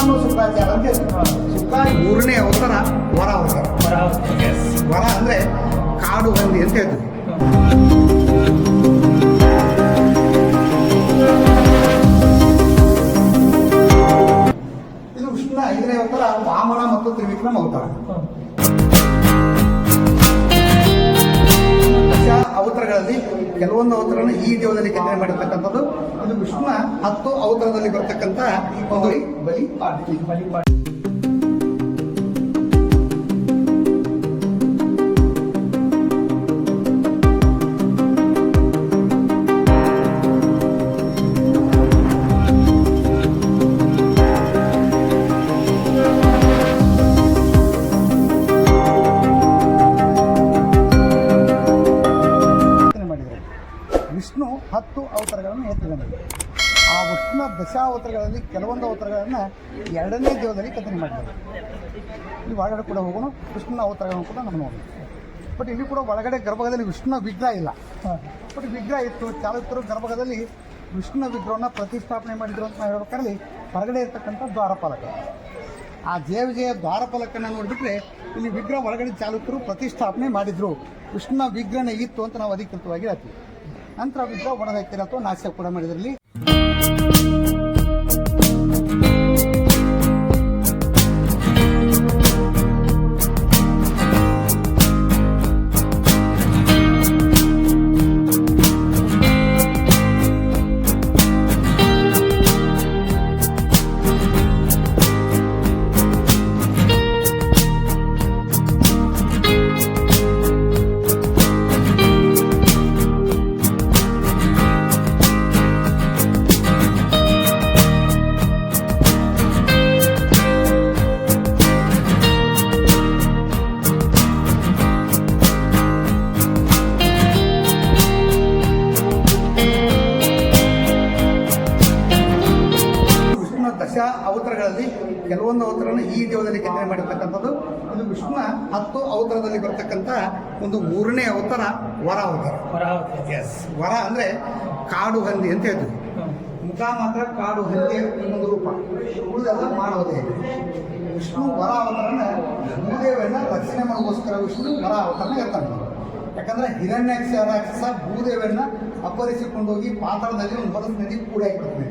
ಅನ್ನೋ ಶುಕ್ರಾಚಾರ್ಯ ಅಂತ. ಶುಕ್ರ ಮೂರನೇ ಅವತಾರ ವರ ಅವತಾರ ವರ ಅಂದ್ರೆ ಕಾಡು ಹಂದಿ ಅಂತ ಹೇಳ್ತೀವಿ. ಇದು ವಿಷ್ಣುನ ಐದನೇ ಅವತಾರ, ವಾಮನ ಮತ್ತು ತ್ರಿವಿಕ್ರಮ ಅವತಾರ. ಅವತರಗಳಲ್ಲಿ ಕೆಲವೊಂದು ಅವತಾರನ ಈ ದೇವದಲ್ಲಿ ಕೆತ್ತನೆ ಮಾಡಿರ್ತಕ್ಕಂಥದ್ದು. ಇದು ವಿಷ್ಣುನ ಹತ್ತು ಅವತಾರದಲ್ಲಿ ಬರ್ತಕ್ಕಂಥ ಒಂದು ಬಲಿ. ಕೆತ್ತನೆ ಮಾಡಿದ್ದಾರೆ ವಿಷ್ಣು ಹತ್ತು ಅವತಾರಗಳನ್ನು ಎತ್ತಿದ್ದಾರೆ ಆ ಉಷ್ಣ ದಶಾವತಾರಗಳಲ್ಲಿ ಕೆಲವೊಂದು ಅವತಾರಗಳನ್ನು ಎರಡನೇ ದೇವದಲ್ಲಿ ಕಥನೆ ಮಾಡಿದ್ದಾರೆ. ಇಲ್ಲಿ ಒಳಗಡೆ ಕೂಡ ಹೋಗೋಣ ಕೃಷ್ಣನ ಅವತಾರಗಳನ್ನು ಕೂಡ ನಾವು ನೋಡೋಣ ಬಟ್ ಇಲ್ಲಿ ಕೂಡ ಒಳಗಡೆ ಗರ್ಭಗದಲ್ಲಿ ವಿಷ್ಣು ವಿಗ್ರಹ ಇಲ್ಲ. ಬಟ್ ವಿಗ್ರಹ ಇತ್ತು, ಚಾಲುಕ್ಯರು ಗರ್ಭಗದಲ್ಲಿ ವಿಷ್ಣು ವಿಗ್ರಹವನ್ನು ಪ್ರತಿಷ್ಠಾಪನೆ ಮಾಡಿದ್ರು ಅಂತ ಹೇಳ್ಬೇಕಾದ್ರೆ ಹೊರಗಡೆ ಇರ್ತಕ್ಕಂಥ ದ್ವಾರಪಾಲಕ. ಆ ಜಯ ದ್ವಾರಪಾಲಕನ ನೋಡಿಬಿಟ್ರೆ ಇಲ್ಲಿ ವಿಗ್ರಹ ಒಳಗಡೆ ಚಾಲುಕ್ಯರು ಪ್ರತಿಷ್ಠಾಪನೆ ಮಾಡಿದ್ರು. ವಿಷ್ಣು ವಿಗ್ರಹನೇ ಇತ್ತು ಅಂತ ನಾವು ಅಧಿಕೃತವಾಗಿ ಹೇಳ್ತೀವಿ. ನಂತರ ವಿಗ್ರಹ ಒಣಗಾಕ್ತಿರ ಅಥವಾ ನಾಶ ಕೂಡ ಮಾಡಿದ್ರಲ್ಲಿ ವಿಷ್ಣುನ ಕೆತ್ತನೆ ಮಾಡಿರ್ತಕ್ಕಂಥದ್ದು. ಇದು ವಿಷ್ಣುನ ಹತ್ತು ಅವತಾರದಲ್ಲಿ ಬರ್ತಕ್ಕಂಥ ಒಂದು ಮೂರನೇ ಅವತಾರ ವರ ಅವತಾರ. ಎಸ್ ವರ ಅಂದ್ರೆ ಕಾಡು ಹಂದಿ ಅಂತ ಹೇಳ್ತೀವಿ. ಮುಖ ಮಾತ್ರ ಕಾಡು ಹಂದಿ ಒಂದು ರೂಪ. ಉಳಿದೆಲ್ಲ ಮಾಡೋದೇ ವಿಷ್ಣು ವರ ಅವತಾರನ ಭೂದೇವನ ರಕ್ಷಣೆ ಮಾಡೋಸ್ಕರ ವಿಷ್ಣು ವರ ಅವತಾರನ ಇರ್ತಾನೆ ಯಾಕಂದ್ರೆ ಹಿರಣ್ಯಾಕ್ಷ ರಾಕ್ಷಸ ಭೂದೇವಿಯನ್ನ ಅಪಹರಿಸಿಕೊಂಡೋಗಿ ಪಾತ್ರದಲ್ಲಿ ಒಂದು ಹೊರಸಿನಲ್ಲಿ ನದಿ ಕೂಡ ಹಾಕ್ಬಿಡ್ತಾನೆ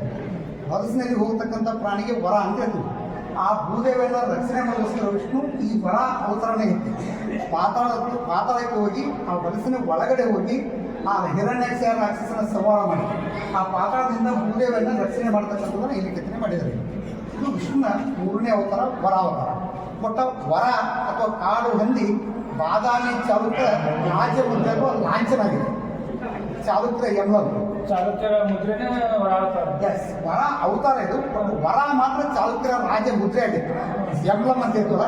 ಹೊರಸಿನಲ್ಲಿ ಹೋಗ್ತಕ್ಕಂಥ ಪ್ರಾಣಿಗೆ ವರ ಅಂತ ಹೇಳ್ತೀವಿ. ಆ ಭೂದೇವಿಯನ್ನ ರಕ್ಷಣೆ ಮಾಡೋಸ್ಕರ ವಿಷ್ಣು ಈ ವರ ಅವತರಣ ಇತ್ತು ಪಾತಾಳ ಪಾತಾಳಕ್ಕೆ ಹೋಗಿ ಆ ಹೊಲಸಿನ ಒಳಗಡೆ ಹೋಗಿ ಆ ಹಿರಣ್ಯಾಕ್ಷ ರಾಕ್ಷಸನ ಸಂಹಾರ ಮಾಡಿ ಆ ಪಾತಾಳದಿಂದ ಭೂದೇವಿಯನ್ನ ರಕ್ಷಣೆ ಮಾಡ್ತಕ್ಕಂಥದ್ದನ್ನ ಇಲ್ಲಿ ಕೆತ್ತನೆ ಮಾಡಿದ್ದಾರೆ ಇದು ವಿಷ್ಣುನ ಮೂರನೇ ಅವತಾರ ವರ ಅವತಾರ ಒಟ್ಟ ವರ ಅಥವಾ ಕಾಡು ಹಂದಿ ಬಾದಾಮಿ ಚಾಲುಕ್ಯ ರಾಜ್ಯ ಮುದ್ರೆಗೂ ಲಾಂಛನ ಆಗಿದೆ ಚಾಲುಕ್ಯ ಎಂಬುದು ಚಾಲುಕ್ಯರ ಮುದ್ರೆನೇ ಹೊರಾಳ್ತಾರೆ ಎಸ್ ವರ ಅವತಾರ ಇದು. ವರ ಮಾತ್ರ ಚಾಲುಕ್ಯರ ರಾಜ ಮುದ್ರೆ ಆಗಿತ್ತು. ಎಂಬ್ಲಮ್ ಅಂತ ಇರ್ತದ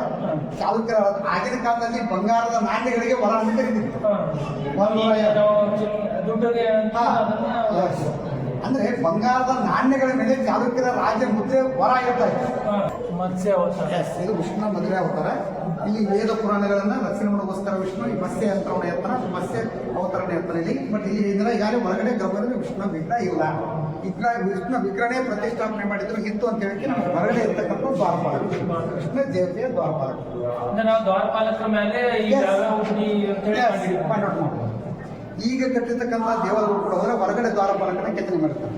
ಚಾಲುಕ್ಯರ ಆಗಿನ ಕಾಲದಲ್ಲಿ ಬಂಗಾರದ ನಾಣ್ಯಗಳಿಗೆ ವರ ಅಂತ ಕರೀತಿತ್ತು ವರ. ದುಡ್ಡಿಗೆ ಅಂತ. ಅಂದ್ರೆ ಬಂಗಾರದ ನಾಣ್ಯಗಳ ಮೇಲೆ ಚಾಲುಕ್ಯರ ರಾಜ ಮುದ್ರೆ ವರ ಇರ್ತಾ ಇತ್ತು. ಮತ್ಸ್ಯ ಅವತಾರ. ಇದು ವಿಷ್ಣುನ ಮದುವೆ ಅವತಾರ. ಇಲ್ಲಿ ವೇದ ಪುರಾಣಗಳನ್ನ ರಕ್ಷಣೆ ಮಾಡೋಗೋಸ್ಕರ ವಿಷ್ಣು ಈ ಮತ್ಸ್ಯ ಯಂತ್ರವನ್ನ ಎತ್ತರ ಮತ್ಸ್ಯ ಅವತರಣ ಎತ್ತರ ಇಲ್ಲಿ. ಬಟ್ ಇಲ್ಲಿ ಇದರ ಯಾರು ಹೊರಗಡೆ ಗರ್ಭದಲ್ಲಿ ವಿಷ್ಣು ವಿಗ್ರಹ ಇಲ್ಲ. ವಿಗ್ರಹ ವಿಷ್ಣು ವಿಗ್ರಹಣೆ ಪ್ರತಿಷ್ಠಾಪನೆ ಮಾಡಿದ್ರು ಹಿತ್ತು ಅಂತ ಹೇಳಿ ನಮ್ಗೆ ಹೊರಗಡೆ ಇರ್ತಕ್ಕಂಥ ದ್ವಾರಪಾಲಕ. ವಿಷ್ಣು ದೇವತೆಯ ದ್ವಾರಪಾಲಕ. ನಾವು ದ್ವಾರಪಾಲಕರ ಮೇಲೆ. ಈಗ ಕಟ್ಟಿರ್ತಕ್ಕಂಥ ದೇವರು ಕೂಡ ಹೊರಗಡೆ ದ್ವಾರಪಾಲಕನ ಕೆತ್ತನೆ ಮಾಡ್ತಾರೆ.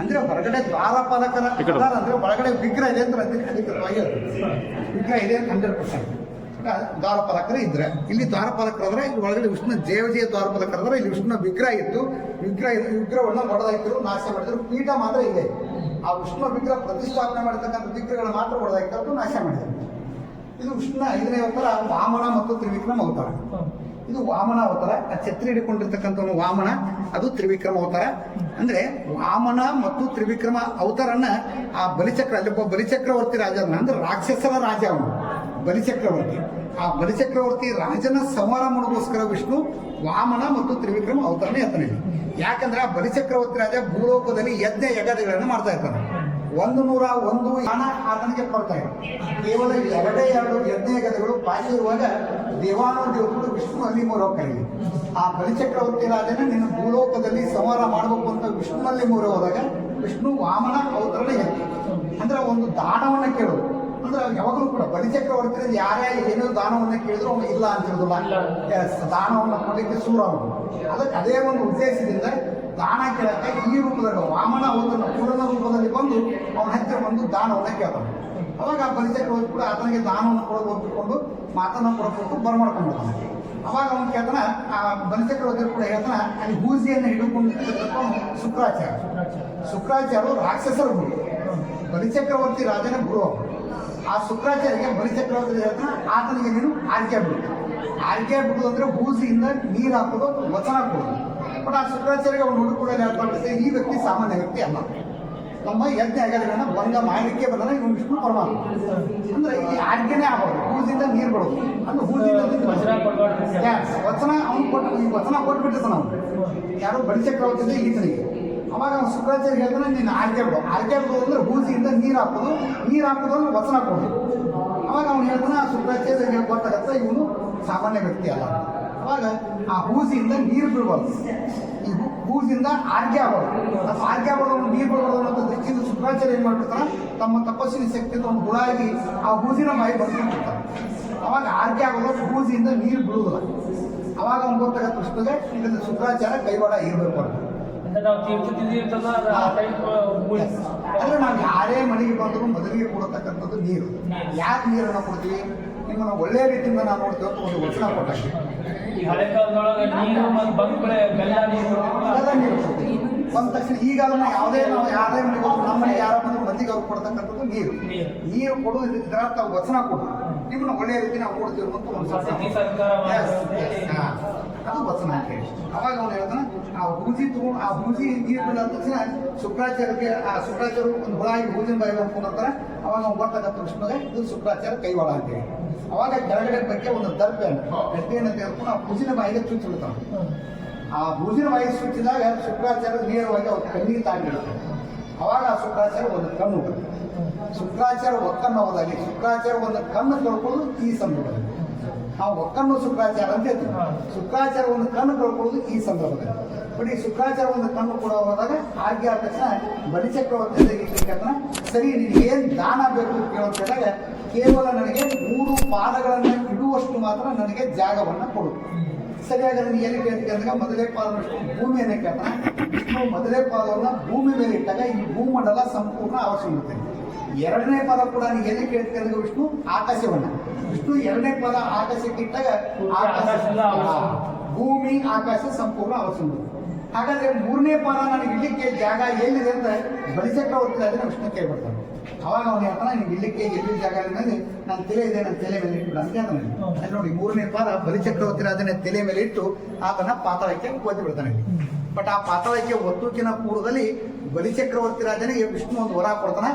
ಅಂದ್ರೆ ಹೊರಗಡೆ ದ್ವಾರಪಾಲಕರ ಆಧಾರ ಅಂದ್ರೆ ಒಳಗಡೆ ವಿಗ್ರಹ ಇದೆ ಅಂತ ಅಧಿಕೃತವಾಗಿ. ವಿಗ್ರಹ ಇದೆ ಅಂತ ಹಂಡ್ರೆಡ್ ಪರ್ಸೆಂಟ್. ದ್ವಾರಪಾಲಕರು ಇದ್ರೆ ಇಲ್ಲಿ ದ್ವಾರಪಾಲಕರಾದ್ರೆ ಇಲ್ಲಿ ಒಳಗಡೆ ವಿಷ್ಣು ದೇವಜಯ ದ್ವಾರಪಾಲಕರು ಅಂದ್ರೆ ಇಲ್ಲಿ ವಿಷ್ಣು ವಿಗ್ರಹ ಇತ್ತು. ವಿಗ್ರಹ ವಿಗ್ರಹವನ್ನು ಹೊಡೆದಾಕಿದ್ರು ನಾಶ ಮಾಡಿದ್ರು. ಪೀಠ ಮಾತ್ರ ಇದೆ. ಆ ವಿಷ್ಣು ವಿಗ್ರಹ ಪ್ರತಿಷ್ಠಾಪನೆ ಮಾಡತಕ್ಕಂಥ ವಿಗ್ರಹಗಳು ಮಾತ್ರ ಹೊಡೆದಾಕಿರೋದು ನಾಶ ಮಾಡಿದ್ರು. ಇದು ವಿಷ್ಣು ಐದನೇ ಅವತಾರ ವಾಮನ ಮತ್ತು ತ್ರಿವಿಕ್ರಮ ಅವತಾರ. ಇದು ವಾಮನ ಅವತಾರ, ಆ ಛತ್ರಿ ಹಿಡ್ಕೊಂಡಿರ್ತಕ್ಕಂಥವನು ವಾಮನ, ಅದು ತ್ರಿವಿಕ್ರಮ ಅವತಾರ. ಅಂದ್ರೆ ವಾಮನ ಮತ್ತು ತ್ರಿವಿಕ್ರಮ ಅವತಾರನ ಆ ಬಲಿಚಕ್ರ ಅಲ್ಲೊಬ್ಬ ಬಲಿಚಕ್ರವರ್ತಿ ರಾಜನ ಅಂದ್ರೆ ರಾಕ್ಷಸರ ರಾಜ ಅವನು, ಬಲಿಚಕ್ರವರ್ತಿ. ಆ ಬಲಿಚಕ್ರವರ್ತಿ ರಾಜನ ಸಂಹಾರ ವಿಷ್ಣು ವಾಮನ ಮತ್ತು ತ್ರಿವಿಕ್ರಮ ಅವತಾರನೇ ಹೇಳ್ತಾನೆ ಯಾಕಂದ್ರೆ ಆ ಬಲಿಚಕ್ರವರ್ತಿ ರಾಜ ಭೂಲೋಕದಲ್ಲಿ ಯಜ್ಞ ಯಗಾದಿಗಳನ್ನು ಮಾಡ್ತಾ ಇರ್ತಾನೆ. ಒಂದು ನೂರ ಒಂದು ಹಣ ಆತನಿಗೆ ಕೊಡ್ತಾ ಇದೆ ಕೇವಲ ಎರಡೇ ಎರಡು ಯಜ್ಞ ಗದಗಳು ಬಾಕಿ ಇರುವಾಗ ದೇವಾನು ದೇವರು ವಿಷ್ಣು ಅಲ್ಲಿ ಹೋಗ್ತಾರೆ ಆ ಬಲಿಚಕ್ರವರ್ತಿ ರಾಜನ ನಿನ್ನ ಭೂಲೋಕದಲ್ಲಿ ಸಂಹಾರ ಮಾಡಬೇಕು ಅಂತ ವಿಷ್ಣುನಲ್ಲಿ ಮೂರ ಹೋದಾಗ ವಿಷ್ಣು ವಾಮನ ಅವತರಣ ಅಂದ್ರೆ ಒಂದು ದಾನವನ್ನ ಕೇಳೋದು ಅಂದ್ರೆ ಯಾವಾಗಲೂ ಕೂಡ ಬಲಿಚಕ್ರವರ್ತಿ ಯಾರೇ ಏನೋ ದಾನವನ್ನ ಕೇಳಿದ್ರು ಅವನು ಇಲ್ಲ ಅಂತ ಹೇಳುದಿಲ್ಲ ದಾನವನ್ನ ಕೊಡಲಿಕ್ಕೆ ಸೂರ ಅವನು ಅದಕ್ಕೆ ಅದೇ ಒಂದು ಉದ್ದೇಶದಿಂದ ದಾನ ಕೇಳಕ್ಕೆ ಈ ರೂಪದಲ್ಲಿ ವಾಮನ ಅವತರಣ ಪೂರ್ಣ ರೂಪದಲ್ಲಿ ಬಂದು ಅವನ ಹತ್ತಿರ ಬಂದು ದಾನವನ್ನು ಕೇಳ್ತಾನೆ ಅವಾಗ ಆ ಬಲಿಚಕ್ರವರ್ತಿ ಕೂಡ ಆತನಿಗೆ ದಾನವನ್ನು ಕೊಡೋದು ಒಪ್ಪಿಕೊಂಡು ಮಾತನ್ನ ಕೊಡಬೇಕು ಬರ್ಮಾಡ್ಕೊಂಡ್ಬಿಡ್ತಾನೆ ಅವಾಗ ಅವನು ಕೇಳ್ತಾನ, ಆ ಬಲಿಚಕ್ರವರ್ತಿ ಕೂಡ ಹೇಳ್ತಾನ, ಅಲ್ಲಿ ಹೂಜಿಯನ್ನು ಹಿಡಿದುಕೊಂಡು ಶುಕ್ರಾಚಾರ್ಯ. ಶುಕ್ರಾಚಾರ್ಯರು ರಾಕ್ಷಸರ ಗುರು. ಬಲಿಚಕ್ರವರ್ತಿ ರಾಜನ ಗುರು ಆ ಶುಕ್ರಾಚಾರ್ಯಗೆ ಬಲಿಚಕ್ರವರ್ತಿ ಹೇಳ್ತಾನ, ಆತನಿಗೆ ನೀನು ಆರ್ಕೆ ಬಿಡು. ಆರ್ಕೆ ಬಿಡುದು ಅಂದ್ರೆ ಹೂಸಿಯಿಂದ ನೀರು ಹಾಕೋದು, ವಚನ ಕೊಡೋದು ಬಟ್ ಶುಕ್ರಾಚಾರ್ಯ ಅವನು ಹುಡುಕೊಡಲು ಹೇಳ್ತಾ ಈ ವ್ಯಕ್ತಿ ಸಾಮಾನ್ಯ ವ್ಯಕ್ತಿ ಅಲ್ಲ. ನಮ್ಮ ಯಜ್ಞ ಆಗಲಿಗಳನ್ನ ಭಂಗ ಮಾಡಲಿಕ್ಕೆ ಬಂದ್ರೆ ಇವನು ವಿಷ್ಣು ಪರಮಾತ್ಮ ಅಂದ್ರೆ ಇಲ್ಲಿ ಆಜ್ಞೆನೇ ಆಗೋದು ಹೂಜಿಂದ ನೀರು ಬಿಡೋದು ಅಂದ್ರೆ ಹೂಜಿಂದ ವಚನ ಅವ್ನು ಕೊಟ್ಟು ಈ ವಚನ ಕೊಟ್ಬಿಟ್ಟಿರ್ತಾನ ನಾವು ಯಾರು ಬಲಿಚಕ್ರವರ್ತಿದ್ದೆ ಈತನಿಗೆ. ಅವಾಗ ಅವ್ನು ಶುಕ್ರಾಚಾರ್ಯ ಹೇಳ್ತಾನೆ ನೀನು ಆರ್ಕೆ ಬಿಡು ಆರ್ಕೆ ಬಿಡು ಅಂದ್ರೆ ಹೂಜಿಯಿಂದ ನೀರು ಹಾಕೋದು. ನೀರು ಹಾಕೋದು ಅಂದ್ರೆ ವಚನ ಕೊಡೋದು ಅವಾಗ ಅವ್ನು ಹೇಳ್ತಾನೆ ಆ ಶುಕ್ರಾಚಾರ್ಯ ಗೊತ್ತಾಗತ್ತೆ ಇವನು ಸಾಮಾನ್ಯ ವ್ಯಕ್ತಿ ಅಲ್ಲ. ಅವಾಗ ಆ ಹೂಸಿಂದ ನೀರು ಬಿಡಬಾರ್ದು ಈ ಹೂಸಿಂದ ಆರ್ಗೆ ಆಗ್ಬಾರ್ದು ಆರ್ಗೆ ಆಗೋದು ನೀರು ಬಿಡಬಾರ್ದು ಅನ್ನೋ ದೃಷ್ಟಿಯಿಂದ ಶುಕ್ರಾಚಾರ್ಯ ಏನ್ ಮಾಡ್ಬಿಡ್ತಾರೆ? ತಮ್ಮ ತಪಸ್ಸಿನ ಶಕ್ತಿ ಒಂದು ಹುಳಾಗಿ ಆ ಹೂಸಿನ ಬಾಯಿ ಬಂದ್ಬಿಡ್ತಾರೆ ಅವಾಗ ಆರ್ಗೆ ಆಗೋದು ಹೂಸಿಂದ ನೀರು ಬಿಡುವುದಿಲ್ಲ ಅವಾಗ ಅವ್ನು ಗೊತ್ತಾಗತ್ತೆ ಕೃಷ್ಣಗೆ ಇದನ್ನು ಶುಕ್ರಾಚಾರ ಕೈವಾಡ ಇರಬೇಕು ಅಂತ. ಅಂದ್ರೆ ನಾವು ಯಾರೇ ಮನೆಗೆ ಬಂದರೂ ಮೊದಲಿಗೆ ಕೊಡತಕ್ಕಂಥದ್ದು ನೀರು. ಯಾಕೆ ನೀರನ್ನು ಕೊಡ್ತೀವಿ? ನಿಮ್ಮನ್ನು ಒಳ್ಳೆಯ ರೀತಿಯಿಂದ ನಾವು ನೋಡ್ತೀವಿ ಅಂತ ಒಂದು ವಚನ ಕೊಟ್ಟಾಗ ಈ ಹಳೆ ಕಾಲದೊಳಗೆ ನೀರು ಮತ್ತು ಬೆಲ್ಲ ನೀರು ಬಂದ ತಕ್ಷಣ ಈಗ ಅದನ್ನ ಯಾವುದೇ ನಾವು ಯಾರೇ ಮನೆಗೆ ನಮ್ಮನೆ ಯಾರ ಬಂದ್ರು ಮಂದಿಗೆ ಅವ್ರು ಕೊಡ್ತಕ್ಕಂಥದ್ದು ನೀರು. ನೀರು. ಕೊಡು ಕೊಡೋದು ಇದರ ಅರ್ಥ ವಚನ ಕೊಡು ನಿಮ್ಮನ್ನ ಒಳ್ಳೆಯ ರೀತಿ ನಾವು ಕೊಡ್ತೀವಿ ಅಂತ ಒಂದು. ಅದು ವಚನ ಅಂತ ಹೇಳಿ. ಅವಾಗ ಅವನು ಹೇಳ್ತಾನೆ ಆ ಹೂಜಿ ತಗೊಂಡು ಆ ಹೂಜಿ ನೀರು ಬಿಡ ತಕ್ಷಣ ಶುಕ್ರಾಚಾರ್ಯಕ್ಕೆ ಆ ಶುಕ್ರಾಚಾರ್ಯ ಒಂದು ಹುಳ ಆಗಿ ಹೂಜಿನ ಬಾಯಿ ಅಂತ ಅವಾಗ ಅವ್ನು ಬರ್ತಕ್ಕಂಥ ಕೃಷ್ಣಗೆ ಇದು ಶುಕ್ರಾಚಾರ್ಯ ಕೈವಾಡ ಅಂತೇಳಿ ಅವಾಗ ಕೆಳಗಡೆ ಬಗ್ಗೆ ಒಂದು ದರ್ಪೆ ಗಡ್ಡೆಯನ್ನು ತೆಗೆದುಕೊಂಡು ಆ ಭೂಜಿನ ಬಾಯಿಗೆ ಚುಚ್ಚಿಬಿಡ್ತಾನೆ ಆ ಭೂಜಿನ ಬಾಯಿಗೆ ಚುಚ್ಚಿದಾಗ ಶುಕ್ರಾಚಾರ್ಯ ನೇರವಾಗಿ ಅವ್ರ ಕಣ್ಣಿಗೆ ತಾಗಿಡ್ತಾರೆ ಅವಾಗ ಆ ಶುಕ್ರಾಚಾರ್ಯ ಒಂದು ಕಣ್ಣು ಶುಕ್ರಾಚಾರ ಶುಕ್ರಾಚಾರ್ಯ ಒಕ್ಕನ್ನು ಹೋದಾಗಿ ಶುಕ್ರಾಚಾರ್ಯ ಒಂದು ಕಣ್ಣು ಕಳ್ಕೊಳ್ಳೋದು ಈ ಸಂದರ್ಭದಲ್ಲಿ. ಆ ಒಕ್ಕನ್ನು ಶುಕ್ರಾಚಾರ ಅಂತ ಹೇಳ್ತೀವಿ. ಶುಕ್ರಾಚಾರ ಒಂದು ಕಣ್ಣು ಕಳ್ಕೊಳ್ಳೋದು ಈ ಸಂದರ್ಭದಲ್ಲಿ. ಬಟ್ ಈ ಶುಕ್ರಾಚಾರ ಒಂದು ಕಣ್ಣು ಕೂಡ ಹೋದಾಗ ಆಜ್ಞೆ ಆದ ತಕ್ಷಣ ಬಲಿಚಕ್ರವರ್ತಿ ಸರಿ ನಿನಗೆ ಏನು ದಾನ ಬೇಕು? ಅಂತ ಕೇಳೋದು ಕೇಳಿದಾಗ ಕೇವಲ ನನಗೆ ಮೂರು ಪಾದಗಳನ್ನು ಇಡುವಷ್ಟು ಮಾತ್ರ ನನಗೆ ಜಾಗವನ್ನು ಕೊಡು. ಸರಿಯಾಗಿ ನನಗೆ ಏನು ಕೇಳ್ತೀವಿ ಅಂದಾಗ ಮೊದಲೇ ಪಾದನಷ್ಟು ಭೂಮಿಯನ್ನು ಕೇಳ್ತಾನೆ ವಿಷ್ಣು ಮೊದಲೇ ಪಾದವನ್ನು ಭೂಮಿ ಮೇಲೆ ಇಟ್ಟಾಗ ಈ ಭೂಮಂಡಲ ಸಂಪೂರ್ಣ ಅವಶ್ಯವಿರುತ್ತೆ ಎರಡನೇ ಪದ ಕೂಡ ನೀವು ಏನು ಕೇಳ್ತೀವಿ ಅಂದಾಗ ವಿಷ್ಣು ಆಕಾಶವನ್ನ. ವಿಷ್ಣು ಎರಡನೇ ಪದ ಆಕಾಶಕ್ಕೆ ಇಟ್ಟಾಗ ಆಕಾಶ. ಭೂಮಿ ಆಕಾಶ ಸಂಪೂರ್ಣ ಅವಶ್ಯವಿರುತ್ತೆ ಹಾಗಾದ್ರೆ ಮೂರನೇ ಪಾದ ನನಗೆ ಇಡ್ಲಿಕ್ಕೆ ಜಾಗ ಎಲ್ಲಿದೆ ಅಂತ ಬಲಿಚಕ್ರವರ್ತಿ ಅದನ್ನ ವಿಷ್ಣು ಕೇಳ್ಬಿಡ್ತಾನೆ ಅವಾಗ ಅವನು ಹೇಳ್ತಾನೆ ನಿಮ್ಗೆ ಇಡ್ಲಿಕ್ಕೆ ಎಲ್ಲಿ ಜಾಗ ಅಂದ್ರೆ ನನ್ನ ತಲೆ ಇದೆ, ನನ್ನ ತಲೆ ಮೇಲೆ ಇಟ್ಟು ಅಂತ ಹೇಳ್ತಾನೆ ನೋಡಿ ಮೂರನೇ ಪಾದ ಬಲಿಚಕ್ರವರ್ತಿ ರಾಜನ ತಲೆ ಮೇಲೆ ಇಟ್ಟು ಆತನ ಪಾತಾಳಕ್ಕೆ ಒತ್ತಿ ಬಿಡ್ತಾನೆ ಬಟ್ ಆ ಪಾತಾಳಕ್ಕೆ ಒತ್ತುಕಿನ ಪೂರ್ವದಲ್ಲಿ ಬಲಿಚಕ್ರವರ್ತಿ ರಾಜನಿಗೆ ವಿಷ್ಣು ಒಂದು ವರ ಕೊಡ್ತಾನೆ,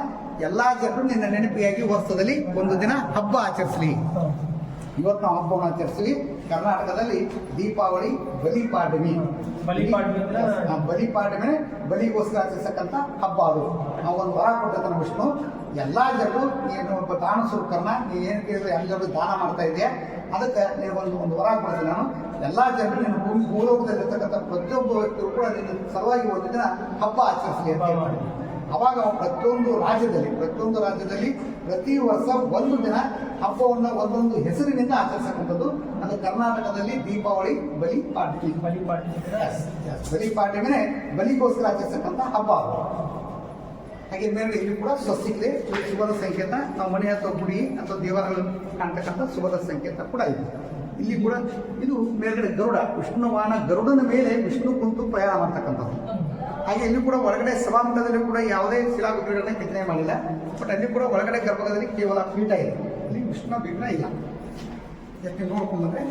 ಎಲ್ಲಾ ಜನರು ನಿನ್ನ ನೆನಪಿಯಾಗಿ ವರ್ಷದಲ್ಲಿ ಒಂದು ದಿನ ಹಬ್ಬ ಆಚರಿಸಲಿ. ಇವತ್ತು ನಾವು ಹಬ್ಬವನ್ನು ಆಚರಿಸ್ತೀವಿ. ಕರ್ನಾಟಕದಲ್ಲಿ ದೀಪಾವಳಿ ಬಲಿಪಾಡಮಿ ಬಲಿಪಾಡಮಿ ಬಲಿಪಾಡ್ಯಮಿ ಬಲಿಗೋಸ್ಕರ ಆಚರಿಸಕ್ಕಂಥ ಹಬ್ಬ ಅದು. ನಾವು ಒಂದು ವರ ಕೊಟ್ಟತನ ವಿಷ್ಣು. ಎಲ್ಲ ಜನರು ನೀನು ಒಬ್ಬ ದಾನ ಸ್ವರೂಪಕರಣ ನೀನು ಏನು ಕೇಳಿದ್ರೆ ಎಲ್ಲ ಜನರು ದಾನ ಮಾಡ್ತಾ ಇದೆಯಾ? ಅದಕ್ಕೆ ನೀವು ಒಂದು ಒಂದು ವರ ಕೊಡ್ತೀನಿ ನಾನು. ಎಲ್ಲ ಜನರು ನಿನ್ನ ಭೂಮಿ ಭೂಲೋಕದಲ್ಲಿರ್ತಕ್ಕಂಥ ಪ್ರತಿಯೊಬ್ಬ ವ್ಯಕ್ತಿಯು ಕೂಡ ನಿನ್ನ ಸಲುವಾಗಿ ಒಂದು ದಿನ ಹಬ್ಬ ಆಚರಿಸಲಿ ಅಂತ ಹೇಳಿ ಅವಾಗ ಪ್ರತಿಯೊಂದು ರಾಜ್ಯದಲ್ಲಿ ಪ್ರತಿಯೊಂದು ರಾಜ್ಯದಲ್ಲಿ ಪ್ರತಿ ವರ್ಷ ಒಂದು ದಿನ ಹಬ್ಬವನ್ನ ಒಂದೊಂದು ಹೆಸರಿನಿಂದ ಆಚರಿಸಕ್ಕಂಥದ್ದು ಅದು ಕರ್ನಾಟಕದಲ್ಲಿ ದೀಪಾವಳಿ ಬಲಿ ಪಾಡ್ಯಮಿ ಬಲಿಪಾಡ್ಯಮಿ ಅಂದ್ರೆ ಬಲಿ ಪಾಡ್ಯಮಿನೇ ಬಲಿಗೋಸ್ಕರ ಆಚರಿಸತಕ್ಕಂಥ ಹಬ್ಬ. ಹಾಗೆ ಮೇಲೆ ಇಲ್ಲಿ ಕೂಡ ಸ್ವಸ್ತಿಕ್ರೆ ಶುಭದ ಸಂಕೇತ. ನಾವು ಮನೆ ಅಥವಾ ಗುಡಿ ಅಥವಾ ದೇವಾಲಯಗಳು ಕಾಣ್ತಕ್ಕಂಥ ಶುಭದ ಸಂಕೇತ ಕೂಡ ಇದೆ. ಇಲ್ಲಿ ಕೂಡ ಇದು ಮೇಲ್ಗಡೆ ಗರುಡ ವಿಷ್ಣುವಾನ ಗರುಡನ ಮೇಲೆ ವಿಷ್ಣು ಕುಂತು ಪ್ರಯಾಣ ಮಾಡ್ತಕ್ಕಂಥದ್ದು. ಹಾಗೆ ಇಲ್ಲಿ ಕೂಡ ಹೊರಗಡೆ ಸಭಾಮಂಡಲದಲ್ಲಿ ಕೂಡ ಯಾವುದೇ ಶಿಲಾವಿಗ್ರಹಗಳನ್ನ ಕೆತ್ತನೆ ಮಾಡಿಲ್ಲ. ಬಟ್ ಅಲ್ಲಿ ಕೂಡ ಒಳಗಡೆ ಗರ್ಭಗದಲ್ಲಿ ಕೇವಲ ಪೀಠ ಇದೆ. ಅಲ್ಲಿ ವಿಷ್ಣು ವಿಗ್ರಹ ಇಲ್ಲ. ಯಾಕೆ ನೋಡ್ಕೊಂಡ್ಬಂದ್ರೆ